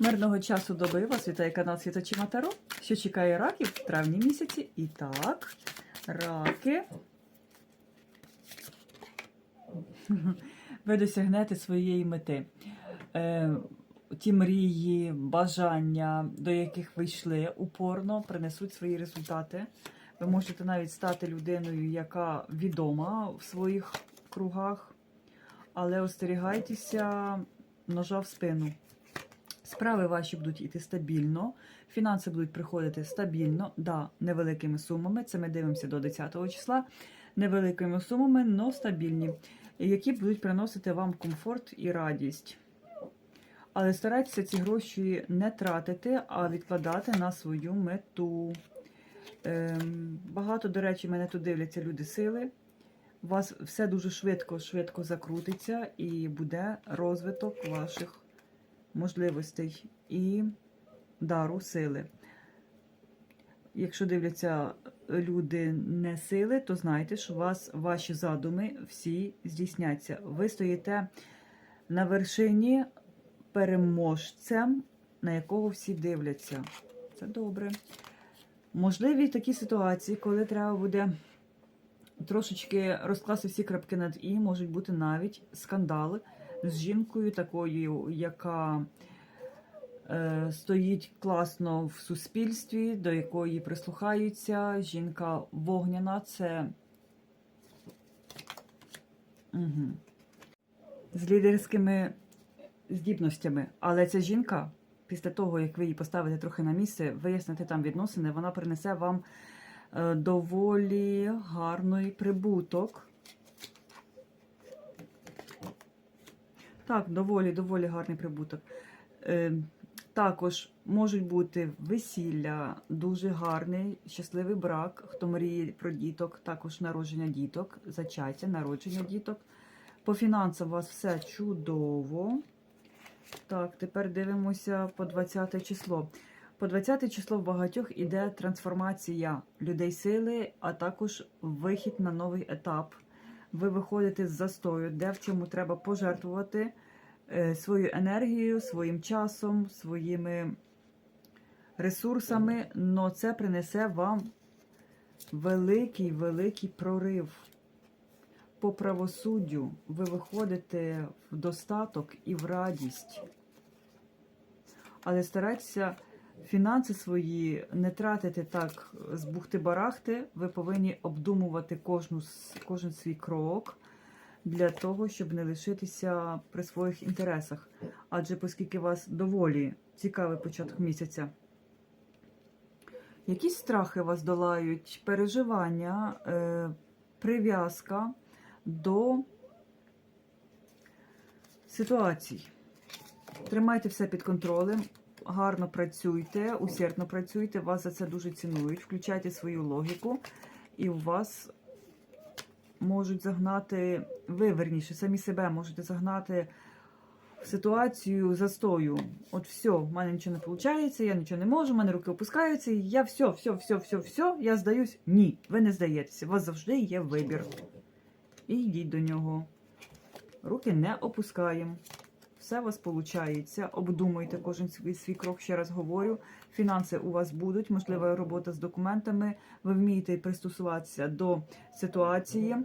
Мирного часу доби вас вітає канал Світочі Матаро, що чекає раків в травні місяці. І так, раки. Ви досягнете своєї мети. Е, ті мрії, бажання, до яких ви йшли упорно, принесуть свої результати. Ви можете навіть стати людиною, яка відома в своїх кругах, але остерігайтеся ножа в спину. Справи ваші будуть йти стабільно, фінанси будуть приходити стабільно, да, невеликими сумами. Це ми дивимося до 10 числа. Невеликими сумами, але стабільні, які будуть приносити вам комфорт і радість. Але старайтеся ці гроші не тратити, а відкладати на свою мету. Ем, багато, до речі, мене тут дивляться люди сили. У вас все дуже швидко, швидко закрутиться і буде розвиток ваших можливостей і дару сили. Якщо дивляться люди не сили, то знайте, що у вас ваші задуми всі здійсняться. Ви стоїте на вершині переможцем, на якого всі дивляться. Це добре. Можливі такі ситуації, коли треба буде трошечки розкласти всі крапки над І, можуть бути навіть скандали з жінкою, такою, яка е, стоїть класно в суспільстві, до якої прислухаються. Жінка вогняна це угу. з лідерськими здібностями. Але ця жінка, після того, як ви її поставите трохи на місце, виясните там відносини, вона принесе вам е, доволі гарний прибуток. Так, доволі, доволі гарний прибуток. Е, також можуть бути весілля, дуже гарний, щасливий брак. Хто мріє про діток, також народження діток, зачаття, народження діток. По фінансам у вас все чудово. Так, тепер дивимося по 20 число. По 20 число в багатьох іде трансформація людей сили, а також вихід на новий етап. Ви виходите з застою, де в чому треба пожертвувати е, свою енергію, своїм часом, своїми ресурсами, але це принесе вам великий, великий прорив. По правосуддю ви виходите в достаток і в радість. Але старайтеся фінанси свої не тратити так з бухти-барахти. Ви повинні обдумувати кожну, кожен свій крок для того, щоб не лишитися при своїх інтересах. Адже оскільки вас доволі цікавий початок місяця. Якісь страхи вас долають, переживання, е, прив'язка до ситуацій. Тримайте все під контролем, гарно працюйте, усердно працюйте, вас за це дуже цінують. Включайте свою логіку, і у вас можуть загнати, ви верніше, самі себе можете загнати в ситуацію застою. От все, в мене нічого не виходить, я нічого не можу, в мене руки опускаються, і я все, все, все, все, все, я здаюсь. Ні, ви не здаєтеся. У вас завжди є вибір. І йдіть до нього. Руки не опускаємо. Все у вас виходить. Обдумуйте кожен свій, свій крок, ще раз говорю. Фінанси у вас будуть, можлива робота з документами. Ви вмієте пристосуватися до ситуації,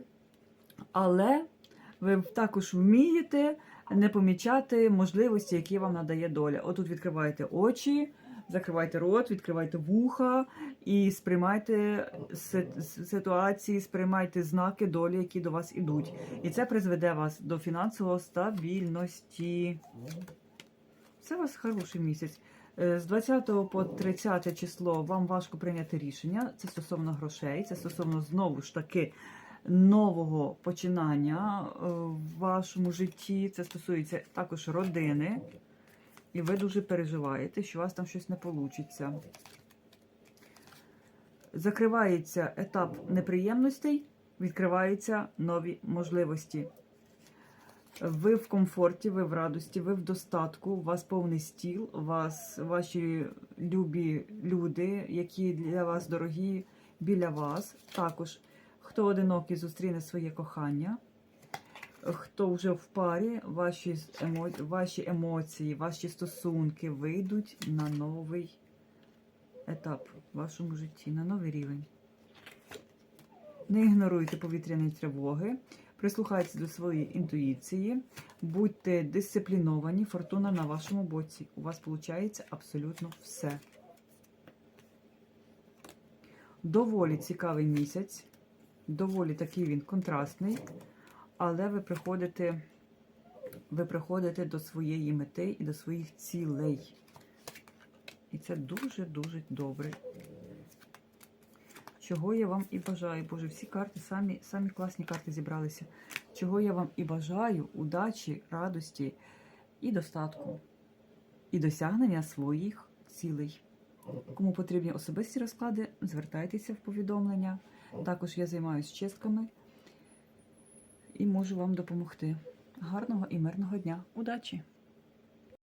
але ви також вмієте не помічати можливості, які вам надає доля. Отут відкриваєте очі, закривайте рот, відкривайте вуха і сприймайте ситуації, сприймайте знаки долі, які до вас ідуть. І це призведе вас до фінансової стабільності. Це у вас хороший місяць. Е, З 20 по 30 число вам важко прийняти рішення. Це стосовно грошей, це стосовно знову ж таки нового починання е, в вашому житті. Це стосується також родини. І ви дуже переживаєте, що у вас там щось не вийде. Закривається етап неприємностей, відкриваються нові можливості. Ви в комфорті, ви в радості, ви в достатку, у вас повний стіл, у вас ваші любі люди, які для вас дорогі біля вас. Також хто одинокий зустріне своє кохання. Хто вже в парі, ваші, емо... ваші емоції, ваші стосунки вийдуть на новий етап в вашому житті, на новий рівень. Не ігноруйте повітряні тривоги, прислухайтеся до своєї інтуїції, будьте дисципліновані, фортуна на вашому боці. У вас виходить абсолютно все. Доволі цікавий місяць, доволі такий він контрастний, але ви приходите, ви приходите до своєї мети і до своїх цілей. І це дуже-дуже добре. Чого я вам і бажаю. Боже, всі карти, самі, самі класні карти зібралися. Чого я вам і бажаю удачі, радості і достатку, і досягнення своїх цілей. Кому потрібні особисті розклади, звертайтеся в повідомлення. Також я займаюся чистками і можу вам допомогти. Гарного і мирного дня. Удачі!